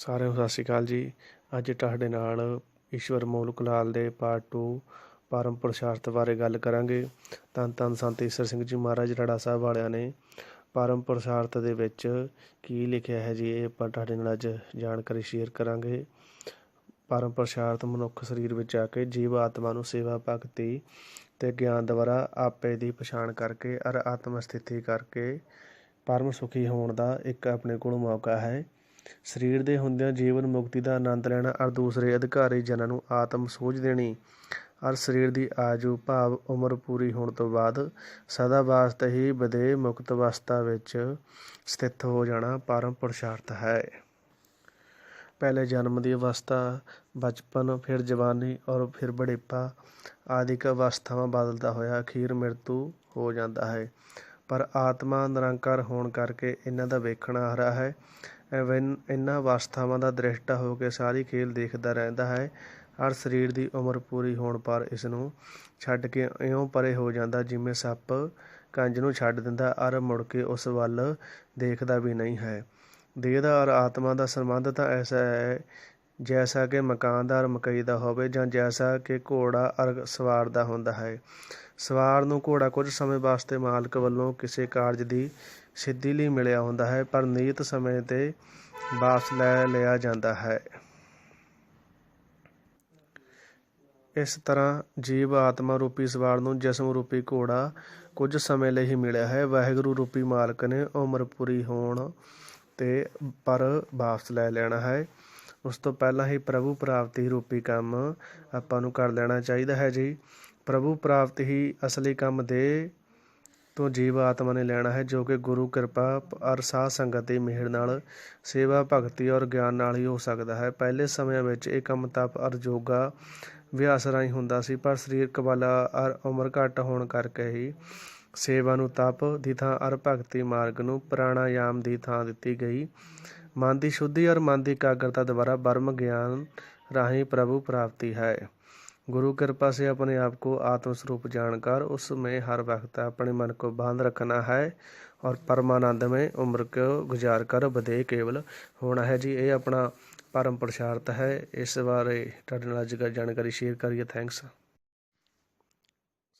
ਸਾਰਿਆਂ ਨੂੰ ਸਤਿ ਸ਼੍ਰੀ ਅਕਾਲ ਜੀ। ਅੱਜ ਤੁਹਾਡੇ ਨਾਲ ਈਸ਼ਵਰ ਮੂਲ ਕੁਲਾਲ ਦੇ ਪਾਰਟ 2 ਪਰਮ ਪੁਰਸ਼ਾਰਥ ਬਾਰੇ ਗੱਲ ਕਰਾਂਗੇ। ਧੰਨ ਧੰਨ ਸੰਤ ਈਸਰ ਸਿੰਘ ਜੀ ਮਹਾਰਾਜ, ਰੜਾ ਸਾਹਿਬ ਵਾਲਿਆਂ ਨੇ ਪਰਮ ਪੁਰਸ਼ਾਰਥ ਦੇ ਵਿੱਚ ਕੀ ਲਿਖਿਆ ਹੈ ਜੀ, ਇਹ ਆਪਾਂ ਤੁਹਾਡੇ ਨਾਲ ਅੱਜ ਜਾਣਕਾਰੀ ਸ਼ੇਅਰ ਕਰਾਂਗੇ। ਪਰਮ ਪੁਰਸ਼ਾਰਥ ਮਨੁੱਖ ਸਰੀਰ ਵਿੱਚ ਆ ਕੇ ਜੀਵ ਆਤਮਾ ਨੂੰ ਸੇਵਾ, ਭਗਤੀ ਤੇ ਗਿਆਨ ਦੁਆਰਾ ਆਪੇ ਦੀ ਪਛਾਣ ਕਰਕੇ, ਅਰ ਆਤਮ ਸਥਿਤੀ ਕਰਕੇ ਪਰਮ ਸੁਖੀ ਹੋਣ ਦਾ ਇੱਕ ਆਪਣੇ ਕੋਲ ਮੌਕਾ ਹੈ। ਸਰੀਰ ਦੇ ਹੁੰਦਿਆਂ ਜੀਵਨ ਮੁਕਤੀ ਦਾ ਆਨੰਦ ਲੈਣਾ ਔਰ ਦੂਸਰੇ ਅਧਿਕਾਰੀ ਜਨਾਂ ਨੂੰ ਆਤਮ ਸੋਝ ਦੇਣੀ। ਔਰ ਸਰੀਰ ਦੀ ਆਜੂ ਭਾਵ ਉਮਰ ਪੂਰੀ ਹੋਣ ਤੋਂ ਬਾਅਦ ਸਦਾ ਵਾਸਤੇ ਹੀ ਬਦੇ ਮੁਕਤ ਅਵਸਥਾ ਵਿੱਚ ਸਥਿਤ ਹੋ ਜਾਣਾ ਪਰਮ ਪੁਰਸ਼ਾਰਥ ਹੈ। ਪਹਿਲੇ ਜਨਮ ਦੀ ਅਵਸਥਾ, ਬਚਪਨ, ਫਿਰ ਜਵਾਨੀ ਔਰ ਫਿਰ ਬੜੇਪਾ ਆਦਿਕ ਅਵਸਥਾਵਾਂ ਬਦਲਦਾ ਹੋਇਆ ਅਖੀਰ ਮ੍ਰਿਤੂ ਹੋ ਜਾਂਦਾ ਹੈ। ਪਰ ਆਤਮਾ ਨਿਰੰਕਾਰ ਹੋਣ ਕਰਕੇ ਇਹਨਾਂ ਦਾ ਵੇਖਣਾ ਆ ਰਿਹਾ ਹੈ ਇਹਨਾਂ ਅਵਸਥਾਵਾਂ ਦਾ ਦ੍ਰਿਸ਼ਟਾ ਹੋ ਕੇ ਸਾਰੀ ਖੇਲ ਦੇਖਦਾ ਰਹਿੰਦਾ ਹੈ। ਹਰ ਸਰੀਰ ਦੀ ਉਮਰ ਪੂਰੀ ਹੋਣ ਪਰ ਇਸ ਨੂੰ ਛੱਡ ਕੇ ਇਉਂ ਪਰੇ ਹੋ ਜਾਂਦਾ ਜਿਵੇਂ ਸੱਪ ਕੰਜ ਨੂੰ ਛੱਡ ਦਿੰਦਾ, ਅਰ ਮੁੜ ਕੇ ਉਸ ਵੱਲ ਦੇਖਦਾ ਵੀ ਨਹੀਂ ਹੈ। ਦੇਹ ਦਾ ਔਰ ਆਤਮਾ ਦਾ ਸੰਬੰਧ ਤਾਂ ਐਸਾ ਹੈ ਜੈਸਾ ਕਿ ਮਕਾਨਦਾਰ ਮਕਈ ਦਾ ਹੋਵੇ ਜਾਂ ਜੈਸਾ ਕਿ ਘੋੜਾ ਅਰਗ ਸਵਾਰ ਦਾ ਹੁੰਦਾ ਹੈ। ਸਵਾਰ ਨੂੰ ਘੋੜਾ ਕੁਝ ਸਮੇਂ ਵਾਸਤੇ ਮਾਲਕ ਵੱਲੋਂ ਕਿਸੇ ਕਾਰਜ ਦੀ ਸਿੱਧੀ ਲਈ ਮਿਲਿਆ ਹੁੰਦਾ ਹੈ, ਪਰ ਨਿਯਤ ਸਮੇਂ ਤੇ ਵਾਪਸ ਲੈ ਲਿਆ ਜਾਂਦਾ ਹੈ। ਇਸ ਤਰ੍ਹਾਂ ਜੀਵ ਆਤਮਾ ਰੂਪੀ ਸਵਾਰ ਨੂੰ ਜਿਸਮ ਰੂਪੀ ਘੋੜਾ ਕੁਝ ਸਮੇਂ ਲਈ ਹੀ ਮਿਲਿਆ ਹੈ। ਵਾਹਿਗੁਰੂ ਰੂਪੀ ਮਾਲਕ ਨੇ ਉਮਰ ਪੂਰੀ ਹੋਣ ਤੇ ਪਰ ਵਾਪਸ ਲੈ ਲੈਣਾ ਹੈ। ਉਸ ਤੋਂ ਪਹਿਲਾਂ ਹੀ ਪ੍ਰਭੂ ਪ੍ਰਾਪਤੀ ਰੂਪੀ ਕੰਮ ਆਪਾਂ ਨੂੰ ਕਰ ਲੈਣਾ ਚਾਹੀਦਾ ਹੈ ਜੀ। ਪ੍ਰਭੂ ਪ੍ਰਾਪਤੀ ਹੀ ਅਸਲੀ ਕੰਮ ਦੇ ਤੋਂ ਜੀਵ ਆਤਮਾ ਨੇ ਲੈਣਾ ਹੈ, ਜੋ ਕਿ ਗੁਰੂ ਕਿਰਪਾ ਅਰ ਸਾਧ ਸੰਗਤ ਦੀ ਮਿਹਰ ਨਾਲ, ਸੇਵਾ ਭਗਤੀ ਔਰ ਗਿਆਨ ਨਾਲ ਹੀ ਹੋ ਸਕਦਾ ਹੈ। ਪਹਿਲੇ ਸਮਿਆਂ ਵਿੱਚ ਇਹ ਕੰਮ ਤਪ ਅਰ ਯੋਗਾ ਵਿਆਸ ਰਾਹੀਂ ਹੁੰਦਾ ਸੀ, ਪਰ ਸਰੀਰਕ ਬਲ ਅਰ ਉਮਰ ਘੱਟ ਹੋਣ ਕਰਕੇ ਹੀ ਸੇਵਾ ਨੂੰ ਤਪ ਦੀ ਥਾਂ ਅਰ ਭਗਤੀ ਮਾਰਗ ਨੂੰ ਪ੍ਰਾਣਾਯਾਮ ਦੀ ਥਾਂ ਦਿੱਤੀ ਗਈ। ਮਨ ਦੀ ਸ਼ੁੱਧੀ ਔਰ ਮਨ ਦੀ ਇਕਾਗਰਤਾ ਦੁਆਰਾ ਬਰਮ ਗਿਆਨ ਰਾਹੀਂ ਪ੍ਰਭੂ ਪ੍ਰਾਪਤੀ ਹੈ गुरु कृपा से अपने आप को आत्मस्वरूप जानकर उसमें हर वक्त अपने मन को बांध रखना है और परमानंद में उम्र को गुजार कर बधे केवल होना है जी ये अपना परम पुरुषार्थ है इस बारे ਤੁਹਾਡੇ ਨਾਲ ਜਾਣਕਾਰੀ ਸ਼ੇਅਰ ਕਰੀਏ ਥੈਂਕਸ